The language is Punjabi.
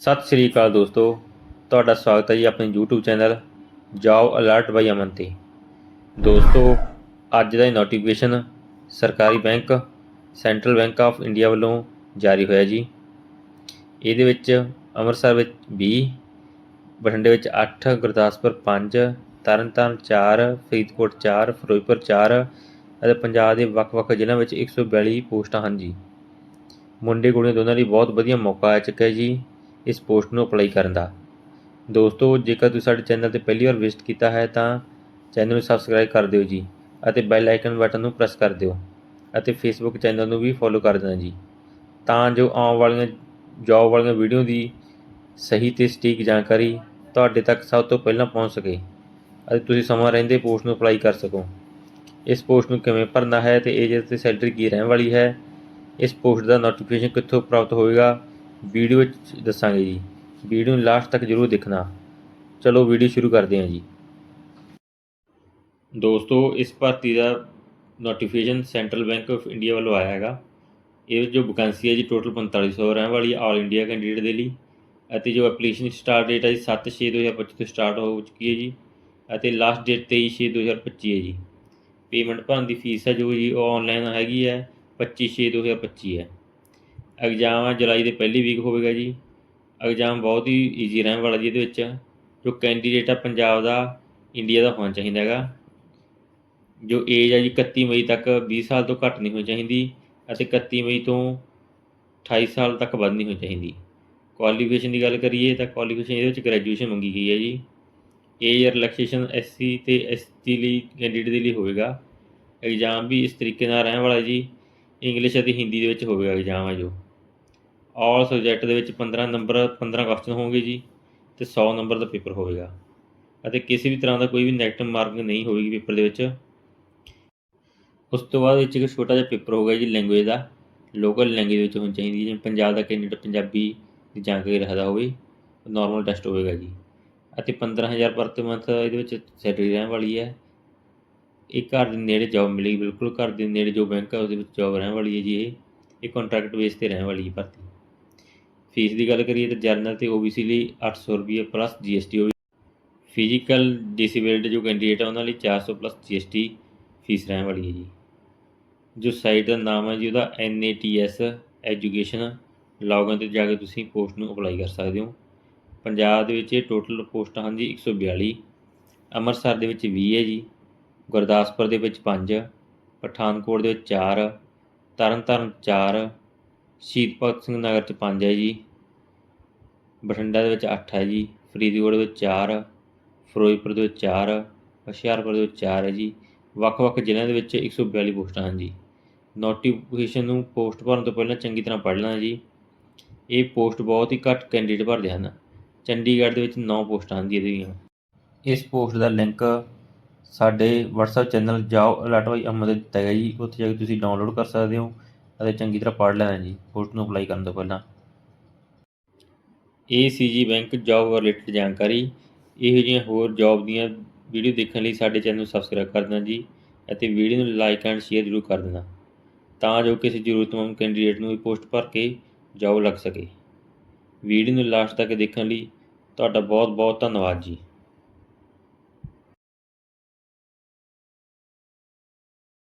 ਸਤਿ ਸ਼੍ਰੀ ਅਕਾਲ ਦੋਸਤੋ, ਤੁਹਾਡਾ ਸਵਾਗਤ ਹੈ ਜੀ ਆਪਣੇ YouTube channel job alert by Aman ਤੇ। ਦੋਸਤੋ, ਅੱਜ ਦਾ ਨੋਟੀਫਿਕੇਸ਼ਨ ਸਰਕਾਰੀ bank, central bank of India ਵੱਲੋਂ ਜਾਰੀ ਹੋਇਆ ਜੀ। ਇਹਦੇ ਵਿੱਚ ਅੰਮ੍ਰਿਤਸਰ ਵਿੱਚ 20 ਬਠਿੰਡੇ ਵਿੱਚ 8 ਗੁਰਦਾਸਪੁਰ 5 ਤਰਨਤਾਰਨ 4 ਫਰੀਦਕੋਟ 4 ਫਿਰੋਜ਼ਪੁਰ 4 ਅਤੇ ਪੰਜਾਬ ਦੇ ਵੱਖ-ਵੱਖ ਜ਼ਿਲ੍ਹਿਆਂ ਵਿੱਚ 142 ਪੋਸਟਾਂ ਹਨ ਜੀ। ਮੁੰਡੇ ਕੁੜੀਆਂ ਦੋਨਾਂ ਲਈ ਬਹੁਤ ਵਧੀਆ ਮੌਕਾ ਆ ਚੁੱਕਿਆ ਜੀ। ਇਸ ਪੋਸਟ ਨੂੰ ਅਪਲਾਈ ਕਰਨ ਦਾ। ਦੋਸਤੋ, ਜੇਕਰ ਤੁਸੀਂ ਸਾਡੇ ਚੈਨਲ ਤੇ ਪਹਿਲੀ ਵਾਰ ਵਿਜ਼ਿਟ ਕੀਤਾ ਹੈ, ਤਾਂ ਚੈਨਲ ਨੂੰ ਸਬਸਕ੍ਰਾਈਬ ਕਰ ਦਿਓ ਜੀ ਅਤੇ ਬੈਲ ਆਈਕਨ ਬਟਨ ਨੂੰ ਪ੍ਰੈਸ ਕਰ ਦਿਓ ਅਤੇ ਫੇਸਬੁੱਕ ਚੈਨਲ ਨੂੰ ਵੀ ਫੋਲੋ ਕਰ ਦੇਣਾ ਜੀ। ਤਾਂ ਜੋ ਆਉਣ ਵਾਲੀਆਂ ਜੌਬ ਵਾਲੀਆਂ ਵੀਡੀਓ ਦੀ ਸਹੀ ਤੇ ਸਟੀਕ ਜਾਣਕਾਰੀ ਤੁਹਾਡੇ ਤੱਕ ਸਭ ਤੋਂ ਪਹਿਲਾਂ ਪਹੁੰਚ ਸਕੇ ਅਤੇ ਤੁਸੀਂ ਸਮਾਂ ਰਹਿੰਦੇ ਪੋਸਟ ਨੂੰ ਅਪਲਾਈ ਕਰ ਸਕੋ। ਇਸ ਪੋਸਟ ਨੂੰ ਕਿਵੇਂ ਭਰਨਾ ਹੈ ਤੇ ਏਜ ਅਤੇ ਸੈਲਰੀ ਕੀ ਰਹਿਣ ਵਾਲੀ ਹੈ, ਇਸ ਪੋਸਟ ਦਾ ਨੋਟੀਫਿਕੇਸ਼ਨ ਕਿੱਥੋਂ ਪ੍ਰਾਪਤ ਹੋਵੇਗਾ ਵੀਡੀਓ ਵਿੱਚ ਦੱਸਾਂਗੇ ਜੀ। ਵੀਡੀਓ ਨੂੰ ਲਾਸਟ ਤੱਕ ਜ਼ਰੂਰ ਦੇਖਣਾ। ਚਲੋ ਵੀਡੀਓ ਸ਼ੁਰੂ ਕਰਦੇ ਹਾਂ ਜੀ। ਦੋਸਤੋ, ਇਸ ਭਰਤੀ ਦਾ notification central bank of India ਵੱਲੋਂ ਆਇਆ ਹੈਗਾ। ਇਹ ਜੋ ਵੈਕੈਂਸੀ ਹੈ ਜੀ ਟੋਟਲ 4500 ਰਹਿਣ ਵਾਲੀ ਆਲ ਇੰਡੀਆ ਕੈਂਡੀਡੇਟ ਦੇ ਲਈ। ਅਤੇ ਜੋ ਐਪਲੀਕੇਸ਼ਨ ਸਟਾਰਟ ਡੇਟ ਹੈ ਜੀ 7/6/2025 ਤੋਂ ਸਟਾਰਟ ਹੋ ਚੁੱਕੀ ਹੈ ਜੀ। ਅਤੇ ਲਾਸਟ ਡੇਟ 23/6/2025 ਹੈ ਜੀ। ਪੇਮੈਂਟ ਭਰਨ ਦੀ ਫੀਸ ਹੈ ਜੋ ਜੀ, ਉਹ ਆਨਲਾਈਨ ਹੈਗੀ ਹੈ 25/6/2025 ਹੈ। ਐਗਜ਼ਾਮ ਹੈ, ਜੁਲਾਈ ਦੇ ਪਹਿਲੀ ਵੀਕ ਹੋਵੇਗਾ ਜੀ। ਐਗਜ਼ਾਮ ਬਹੁਤ ਹੀ ਈਜ਼ੀ ਰਹਿਣ ਵਾਲਾ ਜੀ ਇਹਦੇ ਵਿੱਚ, ਜੋ ਕੈਂਡੀਡੇਟ ਆ ਪੰਜਾਬ ਦਾ ਇੰਡੀਆ ਦਾ ਹੋਣਾ ਚਾਹੀਦਾ ਹੈਗਾ। ਜੋ ਏਜ ਆ ਜੀ 31 ਮਈ ਤੱਕ 20 ਸਾਲ ਤੋਂ ਘੱਟ ਨਹੀਂ ਹੋਣੀ ਚਾਹੀਦੀ ਅਤੇ 31 ਮਈ ਤੋਂ 28 ਸਾਲ ਤੱਕ ਵੱਧ ਨਹੀਂ ਹੋਣੀ ਚਾਹੀਦੀ। ਕੁਆਲੀਫਿਕੇਸ਼ਨ ਦੀ ਗੱਲ ਕਰੀਏ ਤਾਂ ਕੁਆਲੀਫਿਕੇਸ਼ਨ ਇਹਦੇ ਵਿੱਚ ਗ੍ਰੈਜੂਏਸ਼ਨ ਮੰਗੀ ਗਈ ਹੈ ਜੀ। ਏਜ ਰਿਲੈਕਸੇਸ਼ਨ ਐਸਸੀ ਤੇ ਐਸਟੀ ਲਈ ਕੈਂਡੀਡੇਟ ਦੇ ਲਈ ਹੋਵੇਗਾ। ਐਗਜ਼ਾਮ ਵੀ ਇਸ ਤਰੀਕੇ ਨਾਲ ਰਹਿਣ ਵਾਲਾ ਜੀ। ਇੰਗਲਿਸ਼ ਅਤੇ ਹਿੰਦੀ ਦੇ ਵਿੱਚ ਹੋਵੇਗਾ ਐਗਜ਼ਾਮ ਆ ਜੋ। ਆਲ ਸਬਜੈਕਟ ਦੇ ਵਿੱਚ 15 ਨੰਬਰ 15 ਕੁਐਸਚਨ ਹੋਣਗੇ ਜੀ ਤੇ 100 ਨੰਬਰ ਦਾ ਪੇਪਰ ਹੋਵੇਗਾ। ਅਤੇ ਕਿਸੇ ਵੀ ਤਰ੍ਹਾਂ ਦਾ ਕੋਈ ਵੀ ਨੈਗੇਟਿਵ ਮਾਰਕਿੰਗ ਨਹੀਂ ਹੋਵੇਗੀ ਪੇਪਰ ਦੇ ਵਿੱਚ। ਉਸ ਤੋਂ ਬਾਅਦ ਵਿੱਚ ਇੱਕ ਛੋਟਾ ਜਿਹਾ ਪੇਪਰ ਹੋਗਾ ਜੀ ਲੈਂਗੁਏਜ ਦਾ। ਲੋਕਲ ਲੈਂਗੁਏਜ ਵਿੱਚ ਹੋਣੀ ਚਾਹੀਦੀ ਜਿਵੇਂ ਪੰਜਾਬ ਦਾ ਕੈਂਡੀਡੇਟ ਪੰਜਾਬੀ ਦੀ ਜਾਣਕਾਰੀ ਰੱਖਦਾ ਹੋਵੇ ਨਾਰਮਲ ਟੈਸਟ ਹੋਵੇਗਾ ਜੀ। ਅਤੇ 15000 ਪਰ ਮੰਥ ਇਹਦੇ ਵਿੱਚ ਸੈਲਰੀ ਰਹਿਣ ਵਾਲੀ ਹੈ। ਇਹ ਘਰ ਦੇ ਨੇੜੇ ਜੌਬ ਮਿਲੇਗੀ, ਬਿਲਕੁਲ ਘਰ ਦੇ ਨੇੜੇ ਜੋ ਬੈਂਕ ਹੈ, ਉਹਦੇ ਵਿੱਚ ਜੌਬ ਰਹਿਣ ਵਾਲੀ ਹੈ ਜੀ ਇਹ। ਇਹ ਕੰਟਰੈਕਟ ਬੇਸ ਤੇ ਰਹਿਣ ਵਾਲੀ ਹੈ ਭਰਤੀ। ਫੀਸ ਦੀ ਗੱਲ ਕਰੀਏ ਤਾਂ ਜਰਨਲ ਤੇ ਓਬੀਸੀ ਲਈ 800 ਰੁਪਏ ਪਲੱਸ ਜੀਐਸਟੀ ਹੋਵੇ ਫਿਜ਼ੀਕਲ ਡਿਸੇਬਲਡ ਜੋ ਕੈਂਡੀਡੇਟ ਆ ਉਹਨਾਂ ਲਈ 400 ਪਲੱਸ ਜੀਐਸਟੀ ਫੀਸ ਰਹਿਣ ਵਾਲੀ ਹੈ ਜੀ। ਜੋ ਸਾਈਟ ਦਾ ਨਾਮ ਹੈ ਜੀ ਉਹਦਾ NATS ਐਜੂਕੇਸ਼ਨ ਲੌਗਇਨ ਤੇ ਜਾ ਕੇ ਤੁਸੀਂ ਪੋਸਟ ਨੂੰ ਅਪਲਾਈ ਕਰ ਸਕਦੇ ਹੋ। ਪੰਜਾਬ ਦੇ ਵਿੱਚ ਇਹ ਟੋਟਲ ਪੋਸਟਾਂ ਹਨ ਜੀ 142 ਅੰਮ੍ਰਿਤਸਰ ਦੇ ਵਿੱਚ 20 ਹੈ ਜੀ, ਗੁਰਦਾਸਪੁਰ ਦੇ ਵਿੱਚ 5 ਪਠਾਨਕੋਟ ਦੇ ਵਿੱਚ 4 ਤਰਨਤਾਰਨ 4 ਸ਼ਹੀਦ ਭਗਤ ਸਿੰਘ ਨਗਰ ਚ 5 ਹੈ ਜੀ, ਬਠਿੰਡਾ ਦੇ ਵਿੱਚ 8 ਹੈ ਜੀ, ਫਰੀਦਕੋਟ ਦੇ ਵਿੱਚ 4 ਫਿਰੋਜ਼ਪੁਰ ਦੇ ਵਿੱਚ 4 ਹੁਸ਼ਿਆਰਪੁਰ ਦੇ ਵਿੱਚ 4 ਹੈ ਜੀ, ਵੱਖ-ਵੱਖ ਜ਼ਿਲ੍ਹਿਆਂ ਦੇ ਵਿੱਚ 142 ਪੋਸਟਾਂ ਹਨ ਜੀ। ਨੋਟੀਫਿਕੇਸ਼ਨ ਨੂੰ ਪੋਸਟ ਭਰਨ ਤੋਂ ਪਹਿਲਾਂ ਚੰਗੀ ਤਰ੍ਹਾਂ ਪੜ੍ਹ ਲੈਣਾ ਜੀ। ਇਹ ਪੋਸਟ ਬਹੁਤ ਹੀ ਘੱਟ ਕੈਂਡੀਡੇਟ ਭਰਦੇ ਹਨ। ਚੰਡੀਗੜ੍ਹ ਦੇ ਵਿੱਚ 9 ਪੋਸਟਾਂ ਹਨ ਜੀ ਇਹਦੀਆਂ ਇਸ ਪੋਸਟ ਦਾ ਲਿੰਕ ਸਾਡੇ WhatsApp ਚੈਨਲ ਜਾਓ ਅਲਰਟ ਬਾਈ ਅਮਰ ਦਿੱਤਾ ਗਿਆ ਜੀ, ਉੱਥੇ ਜਾ ਕੇ ਤੁਸੀਂ ਡਾਊਨਲੋਡ ਕਰ ਸਕਦੇ ਹੋ। ਅਤੇ ਚੰਗੀ ਤਰ੍ਹਾਂ ਪੜ੍ਹ ਲੈਣਾ ਜੀ ਪੋਸਟ ਨੂੰ ਅਪਲਾਈ ਕਰਨ ਤੋਂ ਪਹਿਲਾਂ। ਏ ਸੀ ਜੀ ਬੈਂਕ ਜੌਬ ਰਿਲੇਟਡ ਜਾਣਕਾਰੀ। ਇਹੋ ਜਿਹੀਆਂ ਹੋਰ ਜੌਬ ਦੀਆਂ ਵੀਡੀਓ ਦੇਖਣ ਲਈ ਸਾਡੇ ਚੈਨਲ ਨੂੰ ਸਬਸਕ੍ਰਾਈਬ ਕਰ ਦੇਣਾ ਜੀ ਅਤੇ ਵੀਡੀਓ ਨੂੰ ਲਾਈਕ ਐਂਡ ਸ਼ੇਅਰ ਜ਼ਰੂਰ ਕਰ ਦੇਣਾ। ਤਾਂ ਜੋ ਕਿਸੇ ਜ਼ਰੂਰਤਮੰਦ ਕੈਂਡੀਡੇਟ ਨੂੰ ਵੀ ਪੋਸਟ ਭਰ ਕੇ ਜੌਬ ਲੱਗ ਸਕੇ। ਵੀਡੀਓ ਨੂੰ ਲਾਸਟ ਤੱਕ ਦੇਖਣ ਲਈ ਤੁਹਾਡਾ ਬਹੁਤ ਬਹੁਤ ਧੰਨਵਾਦ ਜੀ।